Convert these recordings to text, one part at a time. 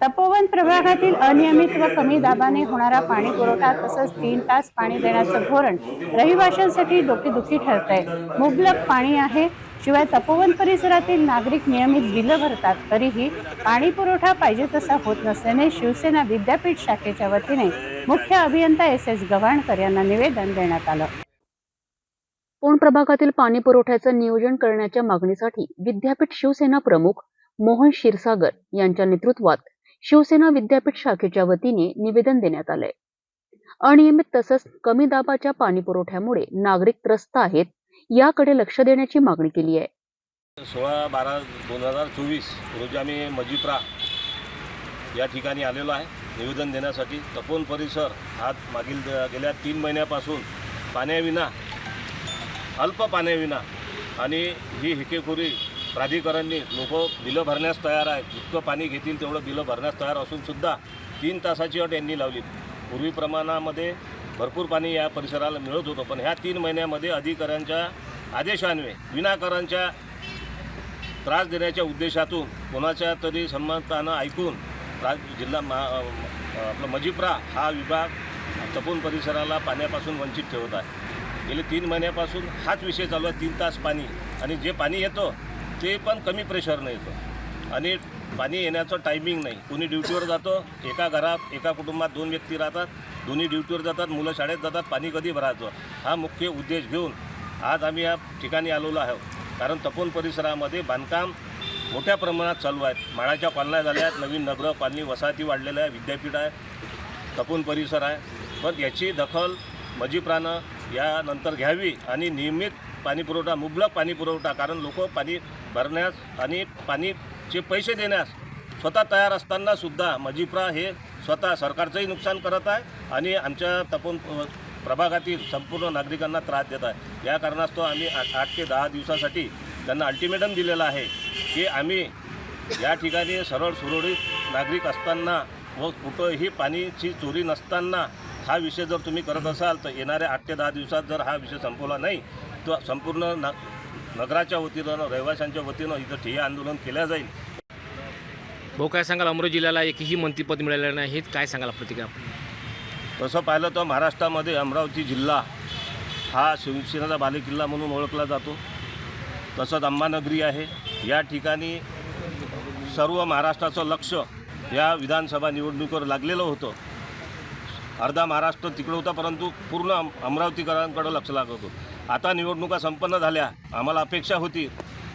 तपोवन प्रभागातील अनियमित व कमी दाबाने होणारा पाणी पुरवठा तसंच तीन तास पाणी देण्याचं धोरण रहिवाशांसाठी डोकेदुखी ठरत आहे मुबलक पाणी आहे. शिवाय तपोवन परिसरातील नागरिक नियमित बिलं भरतात. तरीही पाणी पुरवठा पाहिजे तसा होत नसल्याने शिवसेना विद्यापीठ शाखेच्या वतीने मुख्य अभियंता एस एस गव्हाणकर यांना निवेदन देण्यात आलं. पौण प्रभागातील पाणी पुरवठ्याचं नियोजन करण्याच्या मागणीसाठी विद्यापीठ शिवसेना प्रमुख मोहन क्षीरसागर यांच्या नेतृत्वात शिवसेना विद्यापीठ शाखेच्या वतीने निवेदन देण्यात आलंय अनियमित तसंच कमी दाबाच्या पाणी पुरवठ्यामुळे नागरिक त्रस्त आहेत याकडे लक्ष देण्याची मागणी केली आहे. सोळा बारा दोन हजार चोवीस रोजी आम्ही मजिप्रा या ठिकाणी आलेलो आहे. निवेदन देण्यासाठी तपोन परिसर हा मागील गेल्या तीन महिन्यापासून पाण्याविना अल्प पाण्याविना आणि ही हिकेखोरी प्राधिकरणने लोक बिलं भरण्यास तयार आहेत. जितकं पाणी घेतील तेवढं बिलं भरण्यास तयार असूनसुद्धा तीन तासाची अट यांनी लावली पूर्वी प्रमाणामध्ये भरपूर पाणी या परिसराला मिळत होतं पण ह्या तीन महिन्यामध्ये अधिकाऱ्यांच्या आदेशान्वये विनाकारांच्या त्रास देण्याच्या उद्देशातून कोणाच्या तरी संमतानं ऐकून राज जिल्हा मा आपलं आपला मजिप्रा हा विभाग तपून परिसराला पाण्यापासून वंचित ठेवत आहे. गेले तीन महिन्यापासून हाच विषय चालू आहे तीन तास पाणी. आणि जे पाणी येतं ते पण कमी प्रेशरनं येतं. आणि पाणी येण्याचं टायमिंग नाही. कोणी ड्युटीवर जातं एका घरात एका कुटुंबात दोन व्यक्ती राहतात दोन्ही ड्युटीवर जातात मुलं शाळेत जातात पाणी कधी भरायचं? हा मुख्य उद्देश घेऊन आज आम्ही या ठिकाणी आलेलो आहोत. कारण तपोन परिसरामध्ये बांधकाम मोठ्या प्रमाणात चालू आहेत. माळाच्या कॉलन्या झाल्या आहेत नवीन नगर कॉलनी वसाहती वाढलेल्या आहे विद्यापीठ आहे तपोन परिसर आहे. पण याची दखल मजिप्रानं यानंतर घ्यावी आणि नियमित पाणी पुरवठा मुबलक पाणी पुरवठा कारण लोक पाणी भरण्यास आणि पाणीचे पैसे देण्यास स्वतः तयार असताना सुद्धा मजिप्रा हे स्वतः सरकारचंही नुकसान करत आहे आणि आमच्या तपोन प्रभागातील संपूर्ण नागरिकांना त्रास देत आहे. या कारणास्तव आम्ही आठ ते दहा दिवसासाठी त्यांना अल्टिमेटम दिलेलं आहे की आम्ही या ठिकाणी सरळ सुरळीत नागरिक असताना व कुठंही पाणीची चोरी नसताना हा विषय जर तुम्ही करत असाल तर येणाऱ्या आठ ते दहा दिवसात जर हा विषय संपवला नाही तर संपूर्ण ना नगराच्या वतीनं रहिवाशांच्या वतीनं इथं ठिय्या आंदोलन केलं जाईल. भाऊ काय सांगाल? अमरावती जिल्ह्याला एकही मंत्रीपद मिळालेलं नाही. हे काय सांगाल प्रतिक्रिया? तसं पाहिलं तर महाराष्ट्रामध्ये अमरावती जिल्हा हा शिवसेनेचा बालेकिल्ला म्हणून ओळखला जातो. तसंच अंबानगरी आहे. या ठिकाणी सर्व महाराष्ट्राचं लक्ष या विधानसभा निवडणुकीवर लागलेलं होतं. अर्धा महाराष्ट्र तिकडं होता परंतु पूर्ण अम- अमरावतीकरांकडं लक्ष लागत होतं. आता निवडणुका संपन्न झाल्या. आम्हाला अपेक्षा होती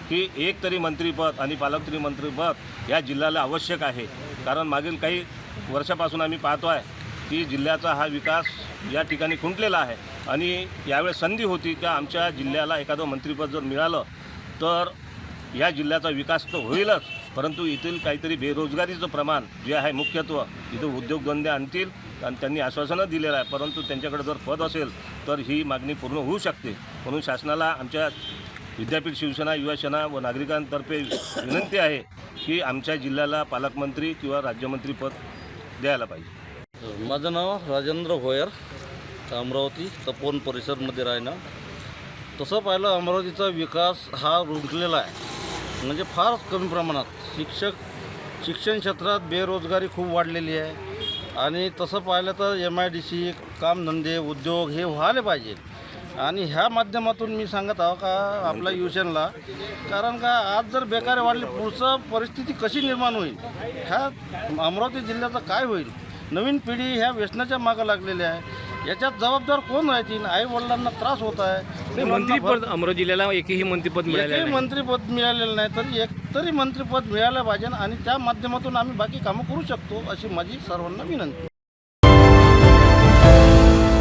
की एक तरी मंत्रीपद आणि पालकत्री मंत्रीपद या जिल्ह्याला आवश्यक आहे. कारण मागील काही वर्षापासून आम्ही पाहतो आहे की जिल्ह्याचा हा विकास या ठिकाणी खुंटलेला आहे. आणि यावेळेस संधी होती का आमच्या जिल्ह्याला एखादं मंत्रीपद जर मिळालं तर या जिल्ह्याचा विकास तर होईलच. परंतु येथील काहीतरी बेरोजगारीचं प्रमाण जे आहे मुख्यत्व इथं उद्योगधंदे आणतील आणि त्यांनी आश्वासनं दिलेलं आहे. परंतु त्यांच्याकडे जर पद असेल तर ही मागणी पूर्ण होऊ शकते. म्हणून शासनाला आमच्या विद्यापीठ शिवसेना युवासेना व नागरिकांतर्फे विनंती आहे की आमच्या जिल्ह्याला पालकमंत्री किंवा राज्यमंत्री पद द्यायला पाहिजे. माझं नाव राजेंद्र भोयर अमरावती तपोवन परिसरमध्ये राहणं. तसं पाहिलं अमरावतीचा विकास हा रुंकलेला आहे. म्हणजे फार कमी प्रमाणात. शिक्षक शिक्षण क्षेत्रात बेरोजगारी खूप वाढलेली आहे. आणि तसं पाहिलं तर एम आय डी सी कामधंदे उद्योग हे व्हायला पाहिजे. आणि ह्या माध्यमातून मी सांगत आहो का आपल्या युशनला कारण का आज जर बेकारी वाढली पुढचं परिस्थिती कशी निर्माण होईल? ह्या अमरावती जिल्ह्याचं काय होईल? नवीन पिढी ह्या व्यसनाच्या मागं लागलेली आहे. याच्यात जबाबदार कोण राहतील आई वडिलांना त्रास होत आहे. मंत्रीपद अमरावती जिल्ह्याला एकही मंत्रीपद मिळालेलं एकही मंत्रीपद मिळालेलं नाही. तरी एक तरी मंत्रीपद मिळालं पाहिजे आणि त्या माध्यमातून आम्ही बाकी कामं करू शकतो अशी माझी सर्वांना विनंती